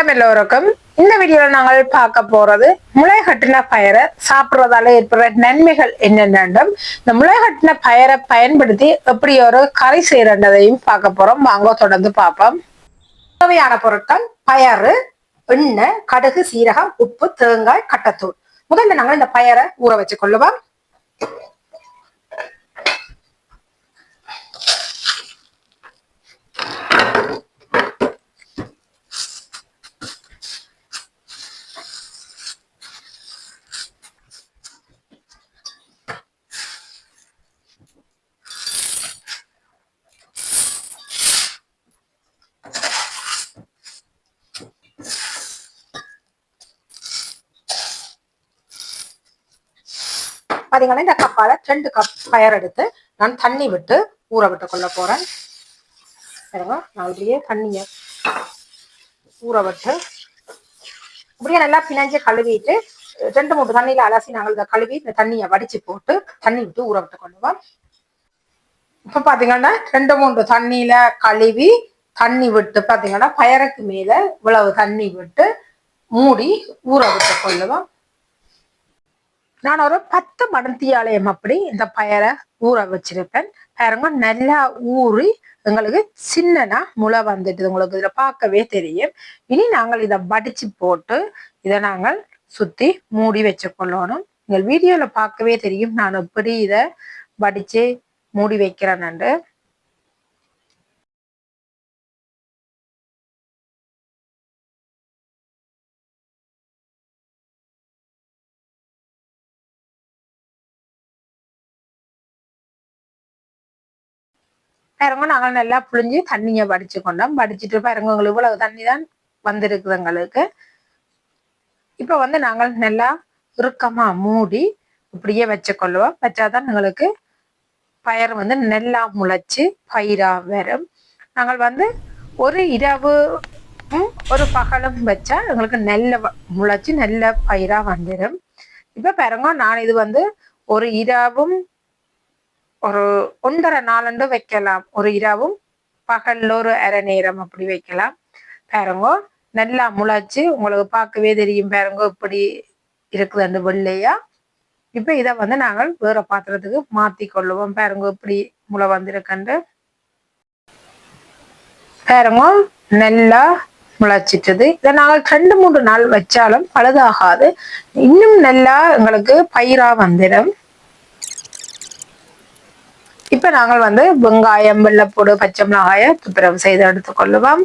வணக்கம் எல்லோருக்கும். இந்த வீடியோவில் நாங்கள் பார்க்க போறது முளை கட்டின பயரை சாப்பிடுறதால ஏற்படுற நன்மைகள் என்னென்னும் இந்த முளை கட்டின பயரை பயன்படுத்தி எப்படி ஒரு கரை செய்யறதையும் பார்க்க போறோம். வாங்க தொடர்ந்து பார்ப்போம். தேவையான பொருட்கள் பயறு எண்ணெய் கடுகு சீரகம் உப்பு தேங்காய் கட்டத்தூள். முதல்ல நாங்கள் இந்த பயரை ஊற வச்சு கொள்ளுவோம். பாத்தீங்கன்னா இந்த கப்பால ரெண்டு கப் பயர் எடுத்து நான் தண்ணி விட்டு ஊற விட்டு கொள்ள போறேன் நான் இப்படியே தண்ணிய ஊற விட்டு இப்படியே நல்லா பிணைஞ்சு கழுவிட்டு ரெண்டு மூணு தண்ணியில அலசி நாங்கள் இதை கழுவி இந்த தண்ணியை வடிச்சு போட்டு தண்ணி விட்டு ஊற விட்டு கொள்ளுவோம். இப்ப பாத்தீங்கன்னா ரெண்டு மூன்று தண்ணியில கழுவி தண்ணி விட்டு பாத்தீங்கன்னா பயருக்கு மேல இவ்வளவு தண்ணி விட்டு மூடி ஊற விட்டு கொள்ளுவோம். நான் ஒரு பத்து மடந்தியாலயம் அப்படி இந்த பயரை ஊற வச்சிருப்பேன். பாருங்க நல்லா ஊறி எங்களுக்கு சின்னனா முளை வந்துட்டு உங்களுக்கு இதில் பார்க்கவே தெரியும். இனி நாங்கள் இதை வடிச்சு போட்டு இதை நாங்கள் சுத்தி மூடி வச்சுக்கொள்ளணும். எங்கள் வீடியோல பார்க்கவே தெரியும் நான் எப்படி இதை வடித்து மூடி வைக்கிறேன்னு பாருங்க நாங்கள் நல்லா புழிஞ்சு தண்ணியை வடிச்சு கொண்டோம். வடிச்சிட்டு பாருங்க உங்களுக்கு இவ்வளவு தண்ணி தான் வந்திருக்குது எங்களுக்கு. இப்போ வந்து நாங்கள் நல்லா இறுக்கமாக மூடி இப்படியே வச்சுக்கொள்ளுவோம் வச்சாதான் எங்களுக்கு பயிர் வந்து நெல்லா முளைச்சு பயிரா வரும். நாங்கள் வந்து ஒரு இரவு ஒரு பகலும் வச்சா எங்களுக்கு நெல்ல முளைச்சு நல்ல பயிரா வந்துடும் இப்ப பாருங்க நான் இது வந்து ஒரு இரவும் ஒரு ஒன்றரை நாளண்டு வைக்கலாம். ஒரு இரவும் பகல்ல ஒரு அரை நேரம் அப்படி வைக்கலாம். பாருங்க நல்லா முளைச்சு உங்களுக்கு பார்க்கவே தெரியும் பாருங்க இப்படி இருக்குது அந்த வெள்ளையா. இப்ப இதை வந்து நாங்கள் வேற பாத்திரத்துக்கு மாத்தி கொள்ளுவோம். பாருங்க இப்படி முளை வந்திருக்கண்டு. பாருங்க நல்லா முளைச்சிட்டது. இதை நாங்கள் ரெண்டு மூன்று நாள் வச்சாலும் பழுதாகாது. இன்னும் நல்லா எங்களுக்கு பயிரா வந்துடும். இப்ப நாங்கள் வந்து வெங்காயம் வெள்ளப்பூடு பச்சை மிளகாய துப்புரவு செய்து எடுத்துக்கொள்ளுவோம்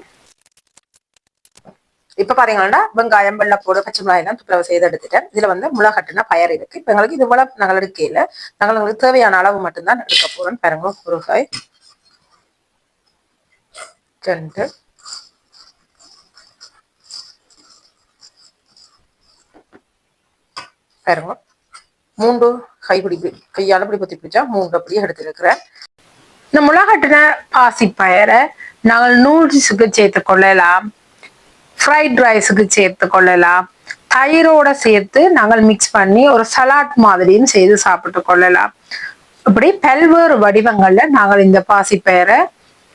இப்ப பாத்தீங்கன்னா வெங்காயம் வெள்ளப்பூடு பச்சை மிளகாயெல்லாம் துப்புரவு செய்து எடுத்துட்டேன். இதுல வந்து முளகட்டுனா பயர் இருக்கு. இப்ப எங்களுக்கு இது போல நாங்கள் எடுக்கையில நாங்கள் எங்களுக்கு தேவையான அளவு மட்டும்தான் எடுக்க போறோம். பாருங்க ஒரு ரெண்டு. பாருங்க மூன்று. கைப்பிடி கையால இப்படி பத்தி பிடிச்சா மூன்று அப்படியே எடுத்துருக்கிறேன் இந்த முளகட்டின பாசி பயரை நாங்கள் நூடுல்ஸுக்கு சேர்த்து கொள்ளலாம். ஃப்ரைட் ரைஸுக்கு சேர்த்து கொள்ளலாம். தயிரோட சேர்த்து நாங்கள் மிக்ஸ் பண்ணி ஒரு சலாட் மாதிரியும் செய்து சாப்பிட்டு கொள்ளலாம். இப்படி பல்வேறு வடிவங்கள்ல நாங்கள் இந்த பாசிப்பயிரை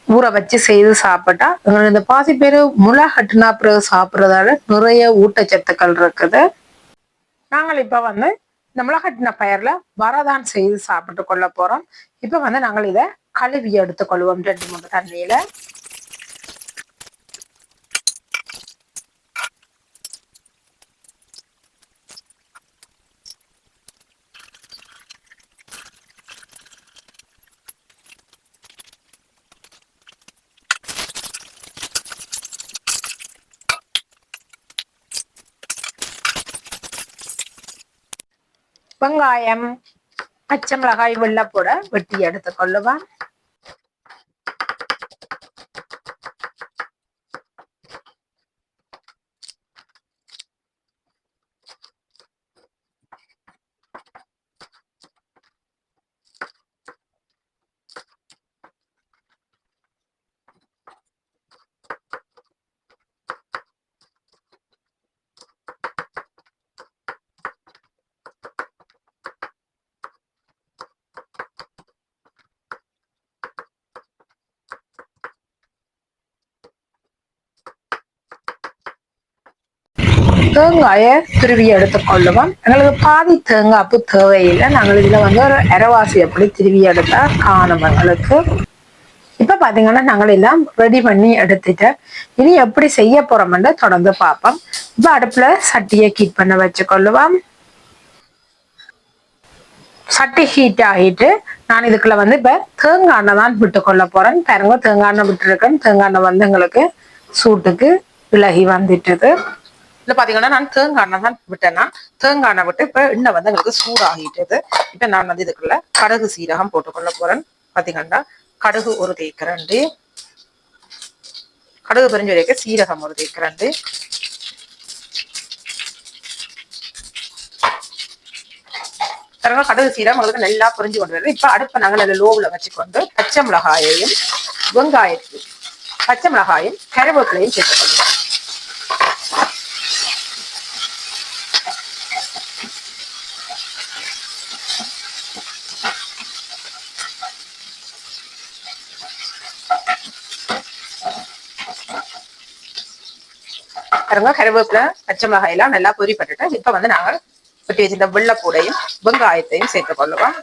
ஊற வச்சு செய்து சாப்பிட்டா எங்களுக்கு இந்த பாசிப்பயிறு முளை கட்டினா பிறகு சாப்பிட்றதால நிறைய ஊட்டச்சத்துக்கள் இருக்குது. நாங்கள் இப்போ வந்து இந்த முளைகட்டின பயிரில் வரதான் செய்து சாப்பிட்டு கொள்ள போறோம். இப்ப வந்து நாங்கள் இதை கழுவி எடுத்துக்கொள்வோம் ரெண்டு மூணு தண்ணியில. வெங்காயம் பச்சை மிளகாய் வெள்ளை போட வெட்டி எடுத்து தேங்காயை துருவி எடுத்துக்கொள்ளுவோம் எங்களுக்கு பாதி தேங்காய் பூ தேவையில்லை. நாங்கள் இதில் வந்து ஒரு இரவாசி எப்படி திருவி எடுத்தா காணும் எங்களுக்கு. இப்போ பார்த்தீங்கன்னா நாங்கள் எல்லாம் ரெடி பண்ணி எடுத்துட்டு இனி எப்படி செய்ய போகிறோம்னு தொடர்ந்து பார்ப்போம். இப்போ அடுப்பில் சட்டியை கீட் பண்ண வச்சுக்கொள்ளுவோம் சட்டி ஹீட் ஆகிட்டு நான் இதுக்குள்ள வந்து இப்போ தேங்காய் தான் விட்டு கொள்ள போறேன். பாருங்க தேங்காய் விட்டுருக்கேன். தேங்காய் வந்து எங்களுக்கு சூட்டுக்கு விலகி வந்துட்டுது இல்லை பார்த்தீங்கன்னா நான் தேங்காய் எண்ணெய் தான் விட்டேன்னா தேங்காய் எண்ணெய் விட்டு இப்போ எண்ணெய் வந்து எங்களுக்கு சூடாகிட்டது. இப்போ நான் வந்து இதுக்குள்ள கடுகு சீரகம் போட்டுக்கொள்ள போறேன். பார்த்தீங்கன்னா கடுகு ஒரு தேக்கரண்டு. கடுகு பிரிஞ்சு வரைக்க சீரகம் ஒரு தேக்கரண்டு. பாருங்க கடுகு சீரகம் உங்களுக்கு நல்லா புரிஞ்சு கொண்டு வருது. இப்ப அடுப்பை நாங்கள் நல்ல லோவில் வச்சுக்கொண்டு பச்சை மிளகாயையும் வெங்காயத்தையும் பச்சை மிளகாயும் கருவேப்பிலையும் சேர்த்து பாருங்க கருவேப்பிலை பச்சை மிளகாய் எல்லாம் நல்லா பொரிப்பட்டுட்டு இப்ப வந்து நாங்கள் வெட்டி வச்சிருந்த வெள்ளப்பூடையும் வெங்காயத்தையும் சேர்த்துக் கொள்ளுவோம்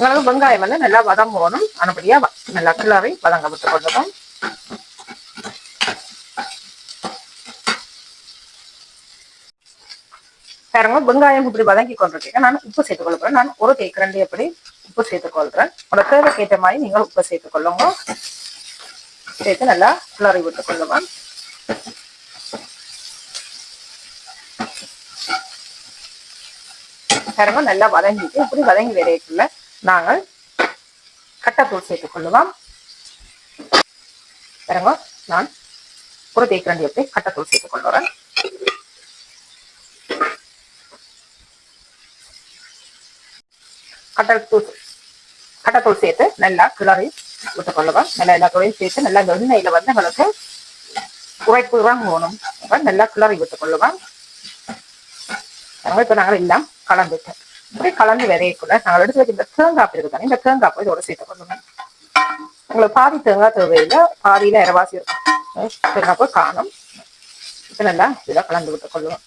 உங்களுக்கு வெங்காயம் வந்து நல்லா வதங்கணும். அனுப்படியா நல்லா கிளறி வதங்க விட்டு கொள்ளணும் பாருங்க வெங்காயம் இப்படி வதங்கி கொண்டிருக்கேன். நான் உப்பு சேர்த்துக் கொள்ள நான் ஒரு தேக்கரண்டி எப்படி? உப்பு சேர்த்துக் கொள்றேன் உங்களோட தேவைக்கு ஏற்ற மாதிரி நீங்கள் உப்பு சேர்த்துக் கொள்ளுங்க. சேர்த்து நல்லா கிளறி விட்டு கொள்ளுவேன் பாருங்க நல்லா வதங்கிட்டு இப்படி வதங்கி வரையக்குள்ள நாங்கள் கட்டத்தூள் சேர்த்துக் கொள்ளுவோம். பாருங்க நான் ஒரு தேக்கரண்டி எப்படி கட்டத்தூள் சேர்த்துக் கொள்ளுறேன். கட்டத்தூள் கட்டத்தூள் சேர்த்து நல்லா கிளறி விட்டுக் கொள்ளுவோம். நல்லா எல்லாத்தோடையும் சேர்த்து நல்லா இந்த எண்ணெயில வந்து எங்களுக்கு உரைப்பு தான் போகணும் நல்லா கிளறி விட்டுக் கொள்ளுவோம். இப்போ நாங்கள் எல்லாம் கலந்துட்டோம். இப்படி கலந்து விதையக்குள்ள நாங்கள் எடுத்து வச்சு இந்த தேங்காய் இருக்கு தானே இந்த தேங்காய் போய் இதோட சேர்த்து கொள்ளுவோம் உங்களுக்கு பாதி தேங்காய் தேவையில்லை பாதியில இரவாசி இருக்கும். தேங்காய் போய் காணும். இப்ப நல்லா கலந்து விட்டு கொள்ளுவோம்.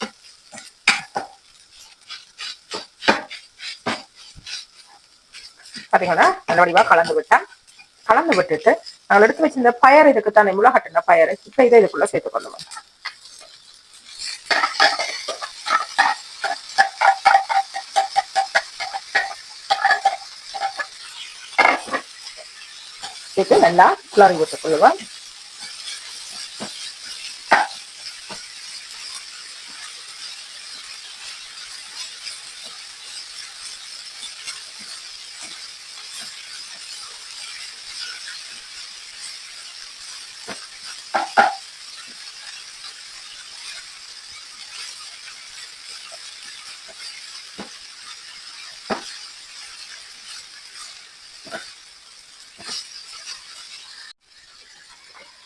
பாத்தீங்களா? நல்ல வடிவாக கலந்து விட்டேன் கலந்து விட்டுட்டு நாங்கள் எடுத்து வச்சிருந்த பயர் இதுக்கு தானே முளகட்டின பயர் இப்ப இதை இதுக்குள்ளே சேர்த்து சேர்த்து நல்லா குளறி விட்டுக்கொள்ளுவோம்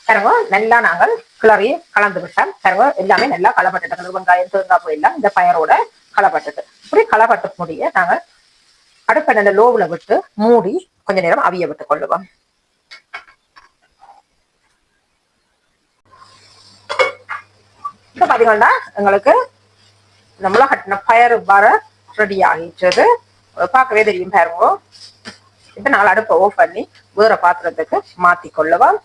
பாருங்க நல்லா நாங்கள் கிளறி கலந்து விட்டோம். பாருங்க எல்லாமே நல்லா களப்பட்டுட்டு வெங்காயம் தேங்காய் போய் இந்த பயரோட களப்பட்டது இப்படி களப்பட்டு முடிய நாங்கள் அடுப்பை நல்ல லோவில் விட்டு மூடி கொஞ்ச நேரம் அவிய விட்டுக் கொள்ளுவோம். இப்ப பாத்தீங்கன்னா எங்களுக்கு இந்த கட்டின பயர் வர ரெடி ஆகிட்டது. பார்க்கவே தெரியும் பாருங்க. இப்போ நாங்கள் அடுப்பை ஓஃப் பண்ணி வேற பாத்திரத்துக்கு மாத்தி கொள்ளுவோம்.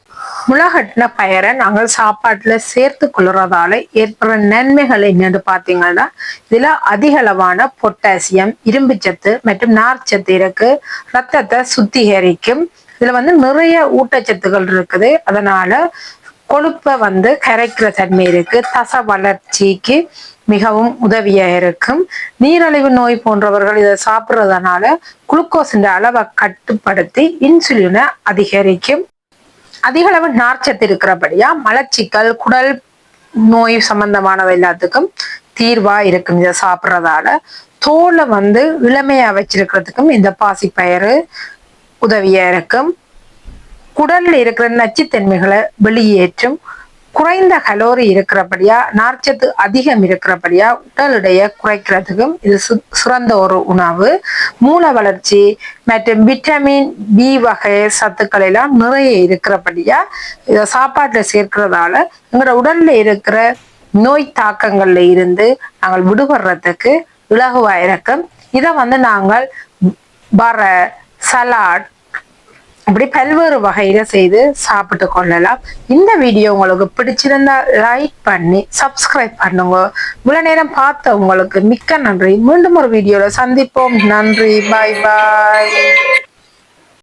முளகட்டின பயரை நாங்கள் சாப்பாட்டில் சேர்த்து கொள்றதால ஏற்படுற நன்மைகள் என்னன்னு பார்த்தீங்கன்னா இதில் அதிகளவான பொட்டாசியம் இரும்புச்சத்து மற்றும் நார்ச்சத்து இருக்கு. ரத்தத்தை சுத்திகரிக்கும். இதில் வந்து நிறைய ஊட்டச்சத்துகள் இருக்குது. அதனால கொழுப்பை வந்து கரைக்கிற தன்மை இருக்கு. தச வளர்ச்சிக்கு மிகவும் உதவியா இருக்கும். நீரழிவு நோய் போன்றவர்கள் இதை சாப்பிட்றதுனால குளுக்கோஸின் அளவை கட்டுப்படுத்தி இன்சுலினை அதிகரிக்கும். அதிக அளவு நார்ச்சத்து இருக்கிறபடியா மலச்சிக்கல் குடல் நோய் சம்பந்தமானவை எல்லாத்துக்கும் தீர்வா இருக்கும். இதை சாப்பிட்றதால தோலை வந்து இளமையா வச்சிருக்கிறதுக்கும் இந்த பாசிப்பயிறு உதவியா இருக்கும். குடல்ல இருக்கிற நச்சுத்தன்மைகளை வெளியேற்றும். குறைந்த கலோரி இருக்கிறபடியா நார்ச்சத்து அதிகம் இருக்கிறபடியா உடல் எடையை குறைக்கிறதுக்கும் இது சு- சிறந்த ஒரு உணவு. மூல வளர்ச்சி மற்றும் விட்டமின் பி வகை சத்துக்கள் எல்லாம் நிறைய இருக்கிறபடியா இதை சாப்பாட்டில் சேர்க்கிறதால எங்களோட உடல்ல இருக்கிற நோய் தாக்கங்கள்ல இருந்து நாங்கள் விடுபடுறதுக்கு இலகுவா இருக்கும். இதை வந்து நாங்கள் வர சலாட் அப்படி பல்வேறு வகையில செய்து சாப்பிட்டு கொள்ளலாம். இந்த வீடியோ உங்களுக்கு பிடிச்சிருந்தா லைக் பண்ணி சப்ஸ்கிரைப் பண்ணுங்க. இவ்வளவு நேரம் பார்த்த உங்களுக்கு மிக்க நன்றி. மீண்டும் ஒரு வீடியோல சந்திப்போம். நன்றி. பாய் பாய்